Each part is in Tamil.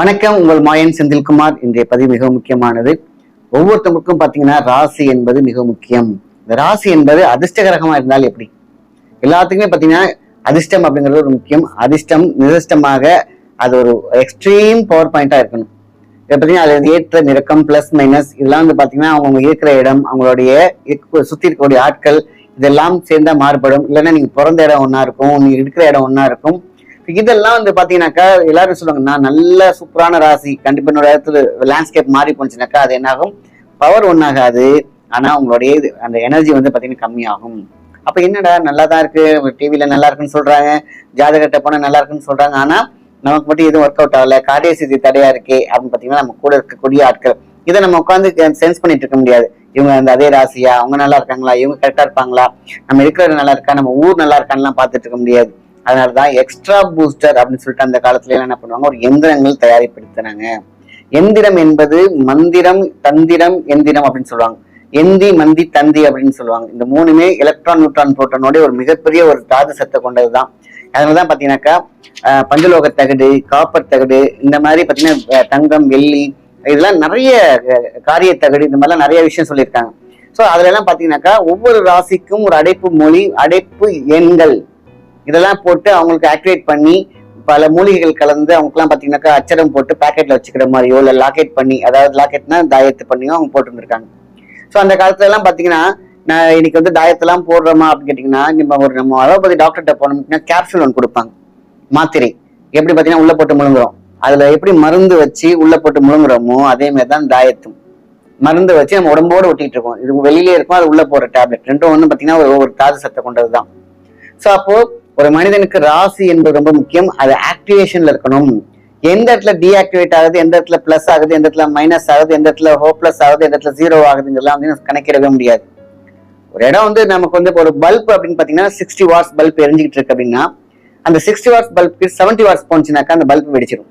வணக்கம். உங்கள் மாயன் செந்தில்குமார். இன்றைய பதிவு மிக முக்கியமானது. ஒவ்வொருத்தவங்களுக்கும் பார்த்தீங்கன்னா ராசி என்பது மிக முக்கியம். இந்த ராசி என்பது அதிர்ஷ்டகரகமாக இருந்தால் எப்படி? எல்லாத்துக்குமே பார்த்தீங்கன்னா அதிர்ஷ்டம் அப்படிங்கிறது ஒரு முக்கியம். அதிர்ஷ்டம் நிதிஷ்டமாக அது ஒரு எக்ஸ்ட்ரீம் பவர் பாயிண்டாக இருக்கணும். இதை பார்த்தீங்கன்னா அது ஏற்ற நிறக்கம் ப்ளஸ் மைனஸ் இதெல்லாம் வந்து பார்த்தீங்கன்னா அவங்க இருக்கிற இடம் அவங்களுடைய சுற்றி இருக்கக்கூடிய ஆட்கள் இதெல்லாம் சேர்ந்தா மாறுபடும். இல்லைன்னா நீங்கள் பிறந்த இடம் ஒன்றா இருக்கும் நீங்கள் இருக்கிற இடம் ஒன்றா இருக்கும். இதெல்லாம் வந்து பாத்தீங்கன்னாக்கா எல்லாரும் சொல்லுவாங்க நான் நல்ல சூப்பரான ராசி. கண்டிப்பா என்னோட இடத்துல லேண்ட்ஸ்கேப் மாறி போச்சுனாக்கா அது என்னாகும்? பவர் ஒன்றாகாது ஆனா உங்களுடைய இது- அந்த எனர்ஜி வந்து பாத்தீங்கன்னா கம்மியாகும். அப்ப என்னடா நல்லா தான் இருக்கு டிவில நல்லா இருக்குன்னு சொல்றாங்க. ஜாதகத்தை போனா நல்லா இருக்குன்னு சொல்றாங்க. ஆனா நமக்கு மட்டும் எதுவும் ஒர்க் அவுட் ஆகல. காரிய சிதி தடையா இருக்கே அப்படின்னு பாத்தீங்கன்னா நம்ம கூட இருக்கக்கூடிய ஆட்கள். இதை நம்ம உட்காந்து சென்ஸ் பண்ணிட்டு இருக்க முடியாது. இவங்க அந்த அதே ராசியா? அவங்க நல்லா இருக்காங்களா? இவங்க கரெக்டா இருப்பாங்களா? நம்ம இருக்கிறது நல்லா இருக்கா? நம்ம ஊர் நல்லா இருக்கான்லாம் பார்த்துட்டு இருக்க முடியாது. அதனாலதான் எக்ஸ்ட்ரா பூஸ்டர் அப்படின்னு சொல்லிட்டு அந்த காலத்துல என்ன பண்ணுவாங்க? ஒரு எந்திரங்கள் தயாரிப்படுத்தினாங்க எந்திரம் என்பது மந்திரம் தந்திரம் எந்திரம் அப்படின்னு சொல்லுவாங்க. எந்தி மந்தி தந்தி அப்படின்னு சொல்லுவாங்க. இந்த மூணுமே எலக்ட்ரான் நியூட்ரான் புரோட்டனோட ஒரு மிகப்பெரிய ஒரு தாது சத்தை கொண்டதுதான். அதனாலதான் பாத்தீங்கன்னாக்கா பஞ்சலோக தகடு காப்பர் தகடு இந்த மாதிரி பாத்தீங்கன்னா தங்கம் வெள்ளி இதெல்லாம் நிறைய காரிய தகடு இந்த மாதிரிலாம் நிறைய விஷயம் சொல்லியிருக்காங்க. ஸோ அதுல எல்லாம் பாத்தீங்கன்னாக்கா ஒவ்வொரு ராசிக்கும் ஒரு அடைப்பு மொழி அடைப்பு எண்கள். இதெல்லாம் போட்டு அவங்களுக்கு ஆக்டிவேட் பண்ணி பல மூலிகைகள் கலந்து அவங்களுக்குலாம் பார்த்தீங்கன்னாக்கா அச்சரம் போட்டு பாக்கெட்ல வச்சுக்கிற மாதிரியோ இல்லை லாக்கெட் பண்ணி அதாவது லாக்கெட்னா தாயத்து பண்ணியோ அவங்க போட்டுருந்துருக்காங்க. ஸோ அந்த காலத்துல எல்லாம் நான் இன்னைக்கு வந்து தாயத்தெல்லாம் போடுறோமா அப்படின்னு கேட்டீங்கன்னா நம்ம ஒரு நம்ம அலோபதி டாக்டர்கிட்ட போனோம்னா கேப்சூல் ஒன்று கொடுப்பாங்க. மாத்திரை. எப்படி பார்த்தீங்கன்னா உள்ள போட்டு முழுங்குறோம். அதுல எப்படி மருந்து வச்சு உள்ள போட்டு முழுங்குறோமோ அதே மாதிரி தான் தாயத்தும். மருந்து வச்சு நம்ம உடம்போடு ஒட்டிட்டு இருக்கோம். இது வெளியிலே இருக்கும் அது உள்ள போற டேப்லெட் ரெண்டும் வந்து பார்த்தீங்கன்னா ஒரு ஒரு தாது சத்தை கொண்டதுதான். ஸோ அப்போ ஒரு மனிதனுக்கு ராசி என்பது ரொம்ப முக்கியம். அது ஆக்டிவேஷன்ல இருக்கணும். எந்த இடத்துல டீஆக்டிவேட் ஆகுது எந்த இடத்துல பிளஸ் ஆகுது எந்த இடத்துல மைனஸ் ஆகுது எந்த இடத்துல ஹோப்லெஸ் ஆகுது எந்த இடத்துல ஜீரோ ஆகுதுங்கெல்லாம் வந்து கணக்கிடவே முடியாது. ஒரு இடம் வந்து நமக்கு வந்து இப்போ ஒரு பல்ப் அப்படின்னு பாத்தீங்கன்னா சிக்ஸ்டி வாட்ஸ் பல்ப் எரிஞ்சுக்கிட்டு இருக்கு அப்படின்னா அந்த சிக்ஸ்டி வாட்ஸ் பல்புக்கு செவன்டி வாட்ஸ் போனுச்சுனாக்கா அந்த பல்ப் வெடிச்சிடும்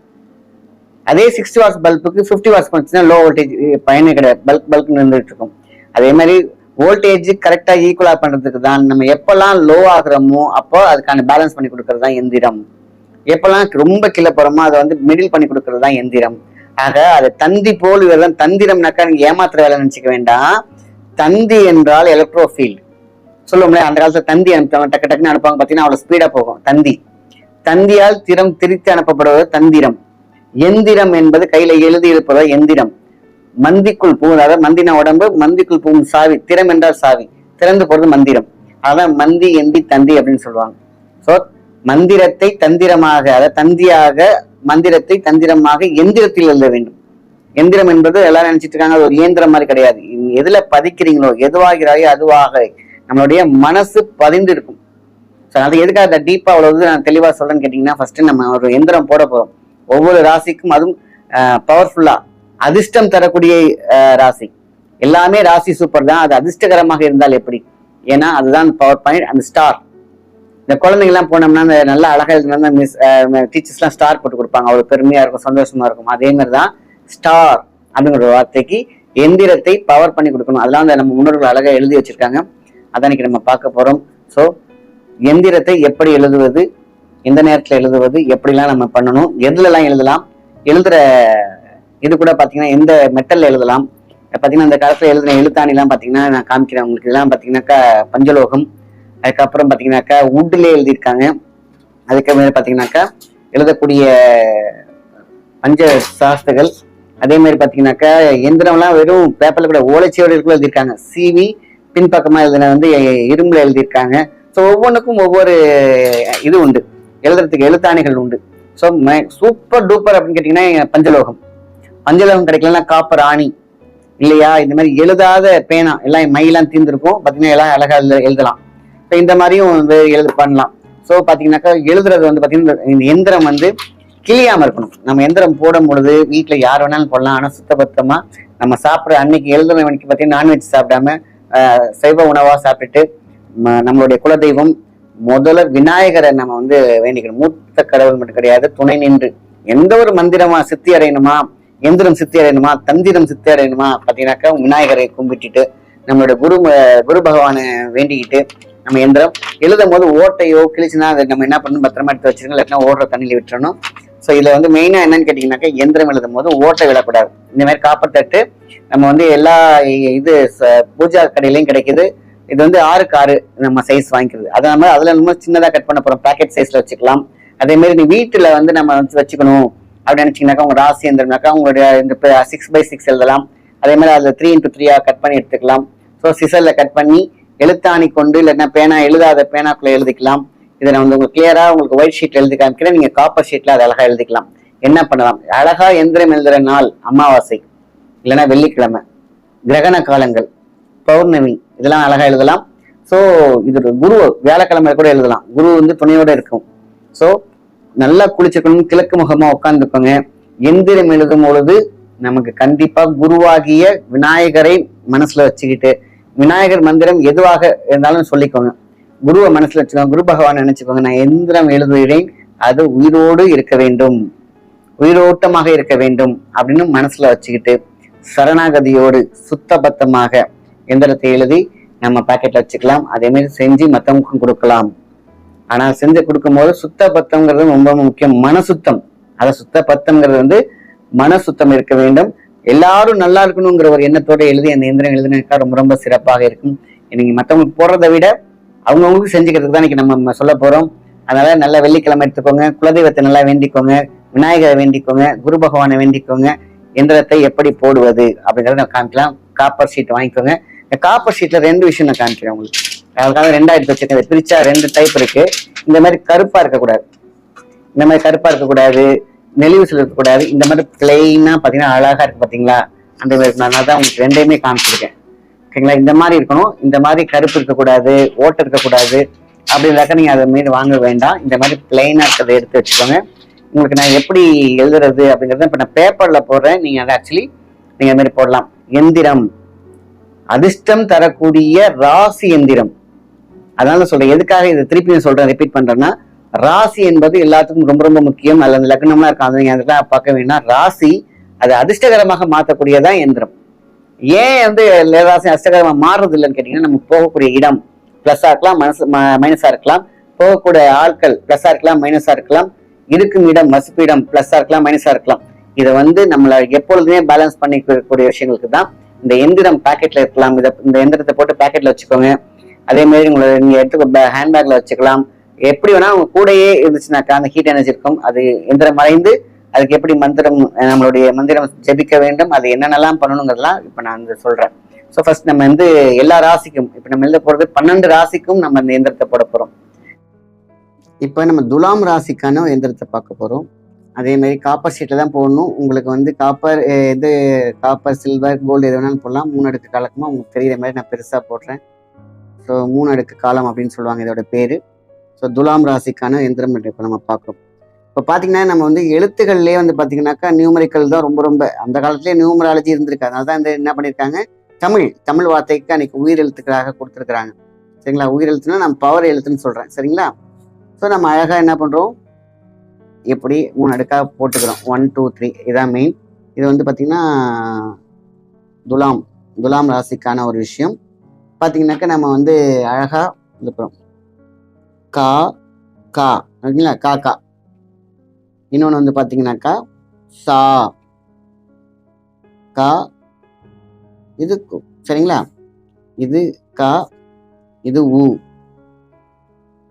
அதே சிக்ஸ்டி வாட்ஸ் பல்புக்கு ஃபிஃப்டி வாட்ஸ் போனுச்சுன்னா லோ வோல்டேஜ் பயனே கிடையாது. பல்ப் பல்ப் நின்றுட்டு இருக்கும். அதே மாதிரி வோல்டேஜ் கரெக்டாக ஈக்குவலாக பண்ணுறதுக்கு தான் நம்ம எப்போல்லாம் லோ ஆகிறோமோ அப்போ அதுக்கான பேலன்ஸ் பண்ணி கொடுக்கறது தான் எந்திரம். எப்போல்லாம் ரொம்ப கீழே போகிறோமோ அதை வந்து மிடில் பண்ணி கொடுக்கறது தான் எந்திரம். ஆக அது தந்தி போல் இதெல்லாம் தந்திரம்னாக்கா நீங்கள் ஏமாத்துற வேலை நினச்சிக்க வேண்டாம். தந்தி என்றால் எலக்ட்ரோஃபீல்ட் சொல்லுவோம்ல அந்த காலத்தில் தந்தி அனுப்புவாங்க டக்கு டக்குன்னு அனுப்புவாங்க. பார்த்தீங்கன்னா அவ்வளோ ஸ்பீடாக போகும். தந்தி. தந்தியால் திறம் திரித்து அனுப்பப்படுவது தந்திரம். எந்திரம் என்பது கையில எழுதி இருப்பதோ எந்திரம். மந்திக்குள் பூ அதாவது மந்தின உடம்பு மந்திக்குள் பூவும் சாவி. திறம் என்றால் சாவி. திறந்து போறது மந்திரம். அதான் மந்தி எந்தி தந்தி அப்படின்னு சொல்லுவாங்க. சோ மந்திரத்தை தந்திரமாக அதாவது தந்தியாக மந்திரத்தை தந்திரமாக எந்திரத்தில் எழுத வேண்டும். எந்திரம் என்பது எல்லாரும் நினைச்சிட்டு இருக்காங்க அது ஒரு இயந்திரம் மாதிரி கிடையாது. நீங்க எதுல பதிக்கிறீங்களோ எதுவாகிறாயோ அதுவாக நம்மளுடைய மனசு பதிந்து இருக்கும். ஸோ அது எதுக்காக அந்த டீப்பாக அவ்வளவு நான் தெளிவா சொல்றேன்னு கேட்டீங்கன்னா ஃபர்ஸ்ட் நம்ம ஒரு எந்திரம் போட போறோம். ஒவ்வொரு ராசிக்கும் அதுவும் பவர்ஃபுல்லா அதிர்ஷ்டம் தரக்கூடிய ராசி. எல்லாமே ராசி சூப்பர் தான். அது அதிர்ஷ்டகரமாக இருந்தால் எப்படி? ஏன்னா அதுதான் பவர் பாயிண்ட் அந்த ஸ்டார் இந்த குழந்தைங்கெல்லாம் போனோம்னா அந்த நல்ல அழகாக எழுதுனா மிஸ் டீச்சர்ஸ்லாம் ஸ்டார் போட்டு கொடுப்பாங்க. அவ்வளோ பெருமையாக இருக்கும் சந்தோஷமா இருக்கும். அதே மாதிரி தான் ஸ்டார் அப்படிங்கிற வார்த்தைக்கு எந்திரத்தை பவர் பண்ணி கொடுக்கணும். அதெல்லாம் அந்த நம்ம முன்னோர்கள் அழகாக எழுதி வச்சிருக்காங்க. அதான் நம்ம பார்க்க போகிறோம் ஸோ எந்திரத்தை எப்படி எழுதுவது எந்த நேரத்தில் எழுதுவது எப்படிலாம் நம்ம பண்ணணும் எதுலலாம் எழுதலாம் எழுதுகிற இது கூட பார்த்தீங்கன்னா எந்த மெட்டல் எழுதலாம்? பார்த்தீங்கன்னா இந்த காலத்தில் எழுதின எழுத்தாணிலாம் பார்த்தீங்கன்னா நான் காமிக்கிறேன் உங்களுக்கு. இதெல்லாம் பார்த்தீங்கன்னாக்கா பஞ்சலோகம். அதுக்கப்புறம் பார்த்தீங்கன்னாக்கா வுட்ல எழுதியிருக்காங்க. அதுக்கு மேல எழுதக்கூடிய பஞ்ச சாஸ்திரங்கள். அதே மாதிரி பார்த்தீங்கன்னாக்கா எந்திரம்லாம் வெறும் பேப்பரில் கூட ஓலைச்சுவடி இருக்கும் எழுதியிருக்காங்க. சிவி பின்பக்கமாக எழுதின வந்து இரும்புல எழுதியிருக்காங்க. ஸோ ஒவ்வொன்றுக்கும் ஒவ்வொரு இது உண்டு. எழுதுறதுக்கு எழுத்தாணிகள் உண்டு. ஸோ சூப்பர் டூப்பர் அப்படின்னு கேட்டிங்கன்னா பஞ்சலோகம். மஞ்சளம் கிடைக்கலன்னா காப்பர் ஆணி. இல்லையா? இந்த மாதிரி எழுதாத பேனா. எல்லாம் மையெல்லாம் தீர்ந்துருக்கும். பார்த்தீங்கன்னா எல்லாம் அழகாக எழுதலாம். இப்போ இந்த மாதிரியும் வந்து எழுது பண்ணலாம். ஸோ பார்த்தீங்கன்னாக்கா எழுதுறது வந்து பார்த்தீங்கன்னா இந்த எந்திரம் வந்து கிளியாமல் இருக்கணும். நம்ம எந்திரம் போடும் பொழுது வீட்டில் யார் வேணாலும் போடலாம். ஆனால் சுத்தபத்தமாக நம்ம சாப்பிட்ற அன்னைக்கு எழுதுற மணிக்கு பார்த்தீங்கன்னா நான்வெஜ் சாப்பிடாம சைவ உணவாக சாப்பிட்டுட்டு ம- நம்மளுடைய குலதெய்வம் முதல்ல விநாயகரை நம்ம வந்து வேண்டிக்கணும். மூத்த கடவுள் மட்டும் கிடையாது துணை நின்று எந்த ஒரு மந்திரமா சித்தி அடையணுமா? எந்திரம் சித்தி அடையணுமா? தந்திரம் சித்தி அடையணுமா? பார்த்தீங்கன்னாக்கா விநாயகரை கும்பிட்டுட்டு நம்மளோட குரு குரு பகவானை வேண்டிக்கிட்டு நம்ம எந்திரம். எழுதும் போது ஓட்டையோ கிழிச்சுனா அதை நம்ம என்ன பண்ணணும்? பத்திரமா எடுத்து வச்சிருக்கோம் இல்லாட்டினா ஓடுற தண்ணியில் விட்டுறணும். ஸோ இதில் வந்து மெயினாக என்னன்னு கேட்டிங்கனாக்கா எந்திரம் எழுதும் போது ஓட்டை விடக்கூடாது. இந்த மாதிரி காப்பர் தட்டு நம்ம வந்து எல்லா இது ச- பூஜா கடையிலையும் கிடைக்குது. இது வந்து ஆறுக்கு ஆறு நம்ம சைஸ் வாங்கிக்கிறது. அதை நம்ம அதில் நம்ம சின்னதாக கட் பண்ண போகிறோம் பேக்கெட் சைஸில் வச்சுக்கலாம். அதே மாதிரி நீ வீட்டில் வந்து நம்ம வந்து வச்சுக்கணும். அப்படின்னு நினைச்சீங்கன்னாக்கா உங்கள் ராசி எந்திரம்னாக்கா உங்களுடைய இந்த சிக்ஸ் பை சிக்ஸ் எழுதலாம். அதே மாதிரி அதுல த்ரீ இன்ட்டு த்ரீயா கட் பண்ணி எடுத்துக்கலாம். ஸோ சிசர்ல கட் பண்ணி எழுத்தாணி கொண்டு இல்லைன்னா பேனா எழுதாத பேனாக்குள்ளே எழுதிக்கலாம். இதை நான் வந்து உங்களுக்கு கிளியராக உங்களுக்கு ஒயிட் ஷீட் எழுதி காமிக்கிறேன். நீங்க காப்பர் ஷீட்ல அதை அழகாக எழுதிக்கலாம். என்ன பண்ணலாம்? அழகா எந்திரம் எழுதுற நாள் அமாவாசை இல்லைன்னா வெள்ளிக்கிழமை கிரகண காலங்கள் பௌர்ணமி இதெல்லாம் அழகா எழுதலாம். ஸோ இது குரு வியாழக்கிழமை கூட எழுதலாம். குரு வந்து துணையோட இருக்கும். ஸோ நல்லா குளிச்சிருக்கணும் கிழக்கு முகமா உட்காந்துக்கோங்க எந்திரம் எழுதும் பொழுது நமக்கு கண்டிப்பா குருவாகிய விநாயகரை மனசுல வச்சுக்கிட்டு விநாயகர் மந்திரம் எதுவாக இருந்தாலும் சொல்லிக்கோங்க. குருவை மனசுல வச்சுக்கோங்க. குரு பகவான் நினைச்சுக்கோங்க. நான் எந்திரம் எழுதுகிறேன். அது உயிரோடு இருக்க வேண்டும். உயிரோட்டமாக இருக்க வேண்டும் அப்படின்னு மனசுல வச்சுக்கிட்டு சரணாகதியோடு சுத்தபத்தமாக எந்திரத்தை எழுதி நம்ம பாக்கெட்ல வச்சுக்கலாம். அதே மாதிரி செஞ்சு மற்றவங்களுக்கும் கொடுக்கலாம். ஆனா செஞ்சு கொடுக்கும்போது சுத்த பத்தம்ங்கிறது ரொம்ப முக்கியம். மன சுத்தம் அதை சுத்த பத்தம்ங்கிறது வந்து மன சுத்தம் இருக்க வேண்டும். எல்லாரும் நல்லா இருக்கணுங்கிற ஒரு எண்ணத்தோட எழுதி அந்த எந்திரம் எழுதினாக்கா ரொம்ப ரொம்ப சிறப்பாக இருக்கும். நீங்க மற்றவங்களுக்கு போடுறதை விட அவங்கவுங்களுக்கு செஞ்சுக்கிறதுக்கு தான் இன்னைக்கு நம்ம சொல்ல போறோம். அதனால நல்ல வெள்ளிக்கிழமை எடுத்துக்கோங்க. குலதெய்வத்தை நல்லா வேண்டிக்கோங்க. விநாயகரை வேண்டிக்கோங்க. குரு பகவானை வேண்டிக்கோங்க. எந்திரத்தை எப்படி போடுவது அப்படிங்கறத நான் காமிக்கலாம். காப்பர் ஷீட் வாங்கிக்கோங்க. இந்த காப்பர் ஷீட்ல ரெண்டு விஷயம் நான் காமிக்கிறேன் உங்களுக்கு. அதுக்காக ரெண்டாயிரத்தி வச்சிருக்கேன் இதை பிரிச்சா ரெண்டு டைப் இருக்கு. இந்த மாதிரி கருப்பா இருக்கக்கூடாது. இந்த மாதிரி கருப்பா இருக்கக்கூடாது. நெளிவு இருக்கக்கூடாது. இந்த மாதிரி பிளெயினா பாத்தீங்கன்னா அழகா இருக்கு பார்த்தீங்களா அந்த மாதிரி நான் தான் உங்களுக்கு ரெண்டையுமே காமிச்சிருக்கேன். ஓகேங்களா? இந்த மாதிரி இருக்கணும். இந்த மாதிரி கருப்பு இருக்கக்கூடாது. ஓட்டை இருக்கக்கூடாது. அப்படி இல்லாக்க நீங்க அதை மீது வாங்க வேண்டாம். இந்த மாதிரி பிளெயினா இருக்கிறத எடுத்து வச்சுக்கோங்க. உங்களுக்கு நான் எப்படி எழுதுறது அப்படிங்கறத இப்ப நான் பேப்பர்ல போடுறேன். நீங்க அதை ஆக்சுவலி நீங்க அது மாதிரி போடலாம். எந்திரம். அதிர்ஷ்டம் தரக்கூடிய ராசி எந்திரம். அதனால சொல்றேன் எதுக்காக இதை திருப்பி நான் சொல்றேன் ரிப்பீட் பண்றேன்னா ராசி என்பது எல்லாத்துக்கும் ரொம்ப ரொம்ப முக்கியம். அல்லது அந்த லக்னம்லாம் இருக்கும் அதை அதெல்லாம் பார்க்க வேண்டாம். ராசி அது அதிர்ஷ்டகரமாக மாற்றக்கூடியதான் எந்திரம். ஏன் வந்து ராசி அதிர்ஷ்டகரமாக மாறுறது இல்லைன்னு கேட்டீங்கன்னா நம்ம போகக்கூடிய இடம் ப்ளஸ்ஸாக இருக்கலாம் மனசு மைனஸாக இருக்கலாம். போகக்கூடிய ஆட்கள் ப்ளஸ்ஸாக இருக்கலாம் மைனஸாக இருக்கலாம். இருக்கும் இடம் வசிப்பு இடம் ப்ளஸ்ஸாக இருக்கலாம் மைனஸாக இருக்கலாம். இதை வந்து நம்மளை எப்பொழுதுமே பேலன்ஸ் பண்ணிக்கக்கூடிய விஷயங்களுக்கு தான் இந்த எந்திரம் பேக்கெட்டில் இருக்கலாம். இதை இந்த எந்திரத்தை போட்டு பேக்கெட்டில் வச்சுக்கோங்க. அதே மாதிரி உங்களை நீங்க எடுத்து ஹேண்ட்பேக்ல வச்சுக்கலாம். எப்படி வேணா உங்க கூடயே இருந்துச்சுனாக்கா அந்த ஹீட் எனர்ஜி இருக்கும் அது எந்திரம் மறைந்து அதுக்கு எப்படி மந்திரம் நம்மளுடைய மந்திரம் ஜெபிக்க வேண்டும் அது என்னென்னலாம் பண்ணணுங்கிறதெல்லாம் இப்ப நான் வந்து சொல்றேன். ஸோ ஃபர்ஸ்ட் நம்ம வந்து எல்லா ராசிக்கும் இப்ப நம்ம எழுத போறது பன்னெண்டு ராசிக்கும் நம்ம இந்த எந்திரத்தை போட போறோம். இப்ப நம்ம துலாம் ராசிக்கான இயந்திரத்தை எந்திரத்தை பார்க்க போறோம். அதே மாதிரி காப்பர் ஷீட்டில் தான் போடணும். உங்களுக்கு வந்து காப்பர் இது காப்பர் சில்வர் கோல்டு எது வேணாலும் போடலாம். மூணு அடுக்கு கலக்கமா உங்களுக்கு தெரியுற மாதிரி நான் பெருசாக போடுறேன். ஸோ மூணு அடுக்கு காலம் அப்படின்னு சொல்லுவாங்க இதோட பேர். ஸோ துலாம் ராசிக்கான எந்திரம் இப்போ நம்ம பார்க்குறோம். இப்போ பார்த்தீங்கன்னா நம்ம வந்து எழுத்துக்கள்லேயே வந்து பார்த்தீங்கன்னாக்கா நியூமரிக்கல் தான் ரொம்ப ரொம்ப அந்த காலத்திலேயே நியூமராலஜி இருந்திருக்கு. அதனால தான் இந்த என்ன பண்ணியிருக்காங்க தமிழ் தமிழ் வார்த்தைக்கு அன்னைக்கு உயிர் எழுத்துக்களாக கொடுத்துருக்குறாங்க. சரிங்களா? உயிர் எழுத்துனா நம்ம பவர் எழுத்துன்னு சொல்கிறேன் சரிங்களா? ஸோ நம்ம அழகாக என்ன பண்ணுறோம் எப்படி மூணு அடுக்காக போட்டுக்கிறோம். ஒன் டூ த்ரீ இதான் மெயின் இது வந்து பார்த்திங்கன்னா துலாம் துலாம் ராசிக்கான ஒரு விஷயம். பார்த்தீங்கன்னாக்கா நம்ம வந்து அழகாக எழுப்புறோம் கா கா. ஓகேங்களா? கா கா. இன்னொன்று வந்து பார்த்தீங்கன்னாக்கா சா. கா. இது சரிங்களா? இது கா இது ஊ.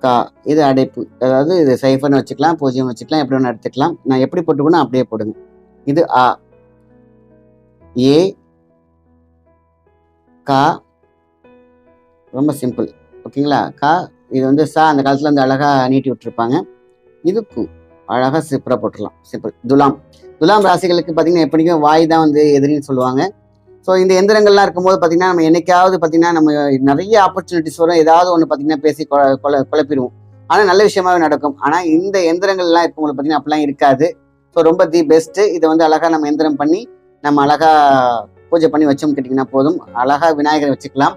கா. இது அடைப்பு. அதாவது இது சைஃபர்னு வச்சுக்கலாம் பூஜ்ஜியம் வச்சுக்கலாம் எப்படி ஒன்று எடுத்துக்கலாம். நான் எப்படி போட்டுக்கணும் அப்படியே போடுங்க. இது ஆ. ஏ. கா. ரொம்ப சிம்பிள் ஓகேங்களா கா இது வந்து சா அந்த காலத்தில் வந்து அழகாக நீட்டி விட்டுருப்பாங்க. இது கு அழகாக சிப்பராக போட்டுடலாம். சிம்பிள் துலாம். துலாம் ராசிகளுக்கு பார்த்தீங்கன்னா எப்படிக்கும் வாய் தான் வந்து எதிரின்னு சொல்லுவாங்க. ஸோ இந்த எந்திரங்கள்லாம் இருக்கும்போது பார்த்தீங்கன்னா நம்ம என்னைக்காவது பார்த்தீங்கன்னா நம்ம நிறைய ஆப்பர்ச்சுனிட்டிஸ் வரும். ஏதாவது ஒன்று பார்த்தீங்கன்னா பேசி கொ கொல குழப்பிடுவோம். ஆனால் நல்ல விஷயமாவே நடக்கும். ஆனால் இந்த எந்திரங்கள்லாம் இருக்கவங்களுக்கு பார்த்தீங்கன்னா அப்படிலாம் இருக்காது. ஸோ ரொம்ப தி பெஸ்ட்டு இதை வந்து அழகாக நம்ம எந்திரம் பண்ணி நம்ம அழகாக பூஜை பண்ணி வச்சோம் கேட்டிங்கன்னா போதும். அழகாக விநாயகரை வச்சுக்கலாம்.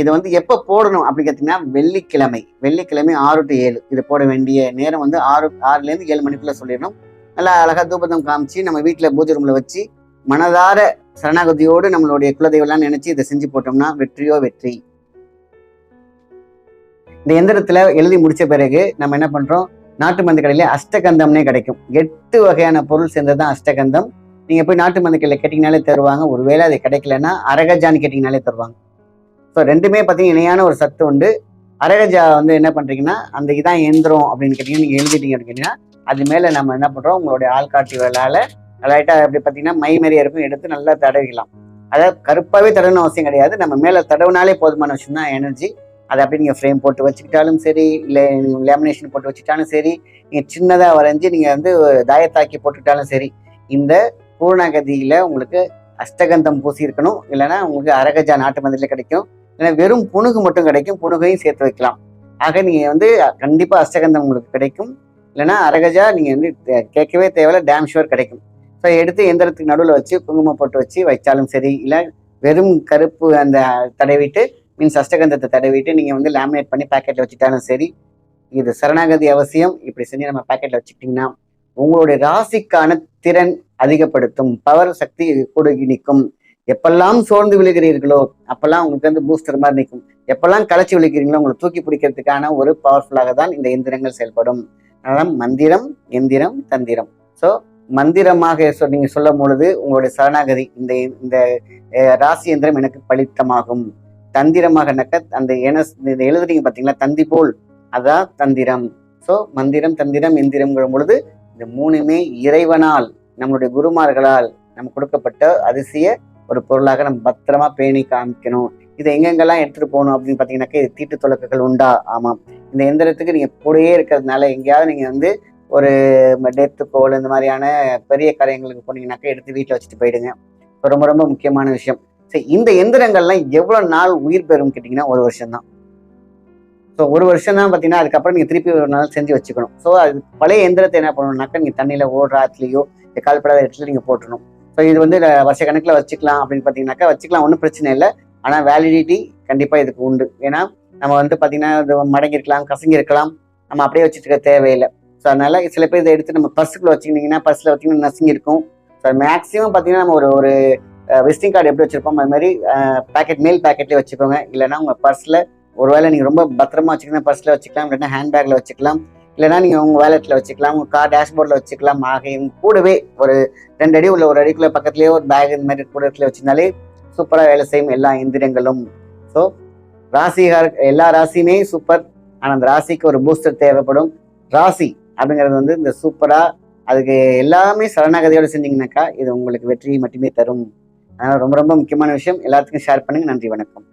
இதை வந்து எப்போ போடணும் அப்படின்னு கேட்டிங்கன்னா வெள்ளிக்கிழமை. வெள்ளிக்கிழமை ஆறு டு ஏழு. இது போட வேண்டிய நேரம் வந்து ஆறு ஆறுலேருந்து ஏழு மணிக்குள்ளே சொல்லிடணும். நல்லா அழகாக தூபத்தம் காமிச்சு நம்ம வீட்டில் பூஜை ரூமில் வச்சு மனதார சரணாகதியோடு நம்மளுடைய குலதெய்வம்லாம் நினைச்சு இதை செஞ்சு போட்டோம்னா வெற்றியோ வெற்றி. இந்த எந்திரத்தில் எழுதி முடித்த பிறகு நம்ம என்ன பண்ணுறோம் நாட்டு மருந்து கடையில் அஷ்டகந்தம்னே கிடைக்கும். எட்டு வகையான பொருள் சேர்ந்தது தான் அஷ்டகந்தம். நீங்கள் போய் நாட்டு மருந்து கடையில் கேட்டிங்கனாலே தருவாங்க. ஒருவேளை அது கிடைக்கலன்னா அரகஜான்னு கேட்டிங்கனாலே தருவாங்க. ஸோ ரெண்டுமே பார்த்தீங்கன்னா இணையான ஒரு சத்து உண்டு. அரகஜா வந்து என்ன பண்ணுறீங்கன்னா அந்த இதான் எந்திரம் அப்படின்னு கேட்டிங்கன்னா நீங்கள் எழுதிட்டீங்க அப்படின்னு கேட்டிங்கன்னா அது மேலே நம்ம என்ன பண்ணுறோம் உங்களுடைய ஆள்காட்டி வேளால லைட்டாக அப்படி பார்த்தீங்கன்னா மை மாரியா இருக்கும் எடுத்து நல்லா தடவிக்கலாம். அதாவது கருப்பாகவே தடவணும் அவசியம் கிடையாது. நம்ம மேலே தடவுனாலே போதுமான விஷயம் தான் எனர்ஜி அதை அப்படி நீங்கள் ஃப்ரேம் போட்டு வச்சுக்கிட்டாலும் சரி இல்லை லேமினேஷன் போட்டு வச்சுக்கிட்டாலும் சரி நீங்கள் சின்னதாக வரைஞ்சி நீங்கள் வந்து தாயத்தாக்கி போட்டுக்கிட்டாலும் சரி இந்த பூர்ணகதியில் உங்களுக்கு அஷ்டகந்தம் பூசி இருக்கணும் இல்லைன்னா உங்களுக்கு அரகஜா நாட்டு மந்திரில் கிடைக்கும். இல்லைன்னா வெறும் புணுகு மட்டும் கிடைக்கும் புணுகையும் சேர்த்து வைக்கலாம். ஆக நீங்கள் வந்து கண்டிப்பாக அஷ்டகந்தம் உங்களுக்கு கிடைக்கும். இல்லைன்னா அரகஜா நீங்கள் வந்து கேட்கவே தேவையில்ல டேம் ஷுவர் கிடைக்கும். ஸோ எடுத்து எந்திரத்துக்கு நடுவில் வச்சு குங்குமம் போட்டு வச்சு வைச்சாலும் சரி இல்லை வெறும் கருப்பு அந்த தடவிட்டு மீன்ஸ் அஷ்டகந்தத்தை தடவிட்டு நீங்கள் வந்து லேமினேட் பண்ணி பேக்கெட்டில் வச்சுட்டாலும் சரி இது சரணாகதி அவசியம். இப்படி செஞ்சு நம்ம பேக்கெட்டில் வச்சுக்கிட்டிங்கன்னா உங்களுடைய ராசிக்கான திறன் அதிகப்படுத்தும் பவர் சக்தி கூட நிற்கும். எப்பெல்லாம் சோர்ந்து விழுகிறீர்களோ அப்பெல்லாம் உங்களுக்கு வந்து பூஸ்டர் மாதிரி நிற்கும். எப்பெல்லாம் களைச்சி விழுகிறீங்களோ உங்களை தூக்கி பிடிக்கிறதுக்கான ஒரு பவர்ஃபுல்லாக தான் இந்த எந்திரங்கள் செயல்படும். அதனால் மந்திரம் எந்திரம் தந்திரம். ஸோ மந்திரமாக சொ- நீங்க சொல்லும் பொழுது உங்களுடைய சரணாகதி இந்த இந்த ராசி எந்திரம் எனக்கு பலித்தமாகும். தந்திரமாகனாக்க அந்த என இந்த எழுதுறீங்க பார்த்தீங்களா தந்தி போல். அதான் தந்திரம். ஸோ மந்திரம் தந்திரம் எந்திரம்ங்கிற பொழுது இந்த மூணுமே இறைவனால் நம்மளுடைய குருமார்களால் நம்ம கொடுக்கப்பட்ட அதிசய ஒரு பொருளாக நம்ம பத்திரமா பேணி காமிக்கணும். இதை எங்கெங்கெல்லாம் எடுத்துட்டு போகணும் அப்படின்னு பார்த்தீங்கன்னாக்கா இது தீட்டு தொலக்குகள் உண்டா? ஆமாம். இந்த எந்திரத்துக்கு நீங்க கூடயே இருக்கிறதுனால எங்கேயாவது நீங்க வந்து ஒரு டெத்து கோல் இந்த மாதிரியான பெரிய காரியங்களுக்கு போனீங்கன்னாக்கா எடுத்து வீட்டில் வச்சுட்டு போயிடுங்க. ரொம்ப ரொம்ப முக்கியமான விஷயம். சரி இந்த எந்திரங்கள்லாம் எவ்வளோ நாள் உயிர் பெறும் கேட்டிங்கன்னா ஒரு வருஷம் தான் ஸோ ஒரு வருஷம் தான் பார்த்தீங்கன்னா அதுக்கப்புறம் நீங்கள் திருப்பி ஒரு நாள் செஞ்சு வச்சுக்கணும். ஸோ அது பழைய எந்திரத்தை என்ன பண்ணணும்னாக்கா நீங்கள் தண்ணியில் ஓடுற ஆற்றுலையோ கால்படாத இடத்துல நீங்கள் போட்டணும் ஸோ இது வந்து வருஷ கணக்கில் வச்சுக்கலாம் அப்படின்னு பார்த்தீங்கன்னாக்கா வச்சுக்கலாம் ஒன்றும் பிரச்சனை இல்லை. ஆனால் வேலிடிட்டி கண்டிப்பாக இதுக்கு உண்டு. ஏன்னா நம்ம வந்து பார்த்தீங்கன்னா இது மடங்கி இருக்கலாம் கசங்கி இருக்கலாம். நம்ம அப்படியே வச்சுட்டு இருக்க தேவையில்லை. ஸோ அதனால சில பேர் இதை எடுத்து நம்ம பர்ஸுக்குள்ள வச்சுக்கிட்டிங்கன்னா பர்ஸில் வச்சிங்கன்னா நசுங்கி இருக்கும். ஸோ மேக்ஸிமம் பார்த்தீங்கன்னா நம்ம ஒரு ஒரு விசிட்டிங் கார்டு எப்படி வச்சுருப்போம் அது மாதிரி பேக்கெட் மெயில் பேக்கெட்லேயே வச்சுக்கோங்க. இல்லைன்னா உங்கள் பர்ஸில் ஒருவேளை நீங்கள் ரொம்ப பத்திரமா வச்சுக்கணும் பர்ஸில் வச்சுக்கலாம். இல்லைன்னா ஹேண்ட்பேக்கில் வச்சுக்கலாம். இல்லைன்னா நீங்கள் உங்கள் வேலெட்டில் வச்சுக்கலாம் உங்கள் கார் டேஷ்போர்டில் வச்சுக்கலாம். ஆகையும் கூடவே ஒரு ரெண்டு அடி உள்ள ஒரு அடிக்குள்ள பக்கத்துலேயே ஒரு பேக் இந்த மாதிரி கூட இடத்துல வச்சுருந்தாலே சூப்பராக வேலை செய்யும் எல்லா எந்திரங்களும் ஸோ ராசிகார் எல்லா ராசியுமே சூப்பர் ஆனால் அந்த ராசிக்கு ஒரு பூஸ்டர் தேவைப்படும். ராசி அப்படிங்கிறது வந்து இந்த சூப்பராக அதுக்கு எல்லாமே சரணாகதியோடு செஞ்சீங்கன்னாக்கா இது உங்களுக்கு வெற்றியை மட்டுமே தரும். அதனால் ரொம்ப ரொம்ப முக்கியமான விஷயம். எல்லாத்துக்கும் ஷேர் பண்ணுங்கள் நன்றி வணக்கம்.